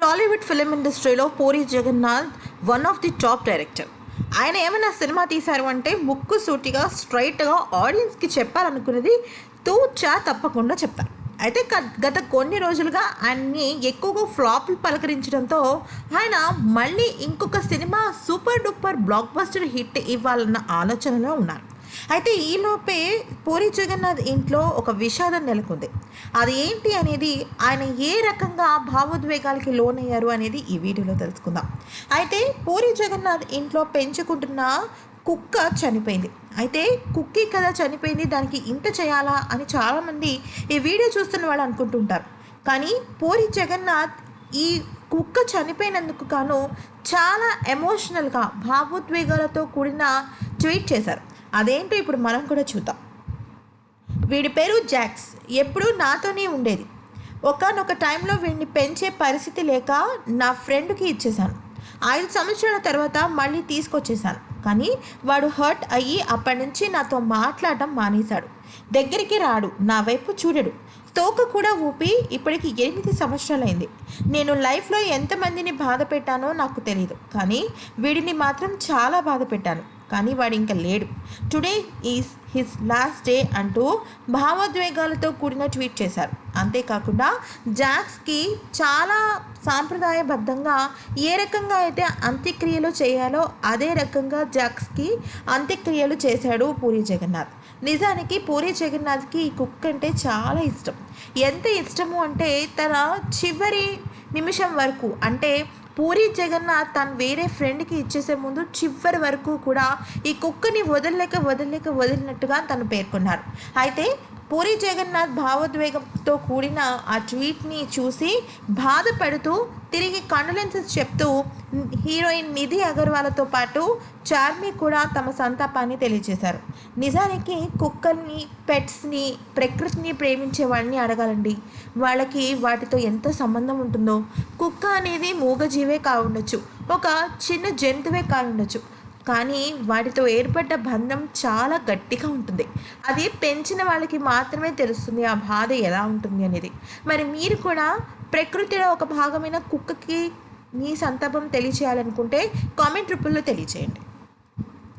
Tollywood film ఇండస్ట్రీలో Puri Jagannath one of the top director ఆయన ఏమైనా సినిమా తీశారు అంటే ముక్కు సూటిగా స్ట్రైట్గా ఆడియన్స్కి చెప్పాలనుకున్నది తూచా తప్పకుండా చెప్తారు అయితే గత కొన్ని రోజులుగా ఆయన్ని ఎక్కువగా ఫ్లాప్లు పలకరించడంతో ఆయన మళ్ళీ ఇంకొక సినిమా super duper blockbuster hit ఇవ్వాలన్న ఆలోచనలో ఉన్నారు. అయితే ఈలోపే పూరి జగన్నాథ్ ఇంట్లో ఒక విషాదం నెలకొంది. అది ఏంటి అనేది ఆయన ఏ రకంగా భావోద్వేగాలకి లోనయ్యారు అనేది ఈ వీడియోలో తెలుసుకుందాం. అయితే పూరి జగన్నాథ్ ఇంట్లో పెంచుకుంటున్న కుక్క చనిపోయింది. అయితే కుక్కి కదా చనిపోయింది దానికి ఇంత చేయాలా అని చాలామంది ఈ వీడియో చూస్తున్న వాళ్ళు అనుకుంటుంటారు. కానీ పూరి జగన్నాథ్ ఈ కుక్క చనిపోయినందుకు గాను చాలా ఎమోషనల్గా భావోద్వేగాలతో కూడిన ట్వీట్ చేశారు. అదేంటో ఇప్పుడు మనం కూడా చూద్దాం. వీడి పేరు జాక్స్. ఎప్పుడూ నాతోనే ఉండేది. ఒకనొక టైంలో వీడిని పెంచే పరిస్థితి లేక నా ఫ్రెండ్కి ఇచ్చేశాను. ఐదు సంవత్సరాల తర్వాత మళ్ళీ తీసుకొచ్చేసాను కానీ వాడు హర్ట్ అయ్యి అప్పటి నుంచి నాతో మాట్లాడటం మానేశాడు. దగ్గరికి రాడు. నా వైపు చూడడు. తోక కూడా ఊపి ఇప్పటికి ఎనిమిది సంవత్సరాలైంది. నేను లైఫ్లో ఎంతమందిని బాధ పెట్టానో నాకు తెలియదు కానీ వీడిని మాత్రం చాలా బాధ పెట్టాను. కానీ వాడు ఇంకా లేడు. Today is his last day అంటూ భావోద్వేగాలతో కూడిన ట్వీట్ చేశారు. అంతేకాకుండా జాక్స్కి చాలా సాంప్రదాయబద్ధంగా ఏ రకంగా అయితే అంత్యక్రియలు చేయాలో అదే రకంగా జాక్స్కి అంత్యక్రియలు చేశాడు పూరి జగన్నాథ్. నిజానికి పూరి జగన్నాథ్కి ఈ కుక్ అంటే చాలా ఇష్టం. ఎంత ఇష్టము అంటే తన చివరి నిమిషం వరకు అంటే పూరి జగన్నాథ్ తను వేరే ఫ్రెండ్కి ఇచ్చేసే ముందు చివరి వరకు కూడా ఈ కుక్కని వదలలేక వదలలేక వదిలినట్టుగా తను పేర్కొన్నారు. అయితే పూరి జగన్నాథ్ భావోద్వేగంతో కూడిన ఆ ట్వీట్ని చూసి బాధపడుతూ తిరిగి కండలెన్సెస్ చెప్తూ హీరోయిన్ నిధి అగర్వాల్తో పాటు చార్మి కూడా తమ సంతాపాన్ని తెలియజేశారు. నిజానికి కుక్కల్ని పెట్స్ని ప్రకృతిని ప్రేమించే వాళ్ళని అడగాలండి. వాళ్ళకి వాటితో ఎంత సంబంధం ఉంటుందో. కుక్క అనేది మూగజీవే కావుండొచ్చు. ఒక చిన్న జంతువే కావుండొచ్చు. కానీ వాటితో ఏర్పడ్డ బంధం చాలా గట్టిగా ఉంటుంది. అది పెంచిన వాళ్ళకి మాత్రమే తెలుస్తుంది ఆ బాధ ఎలా ఉంటుంది అనేది. మరి మీరు కూడా ప్రకృతిలో ఒక భాగమైన కుక్కకి మీ సంతాపం తెలియచేయాలనుకుంటే కామెంట్ రూపంలో తెలియచేయండి.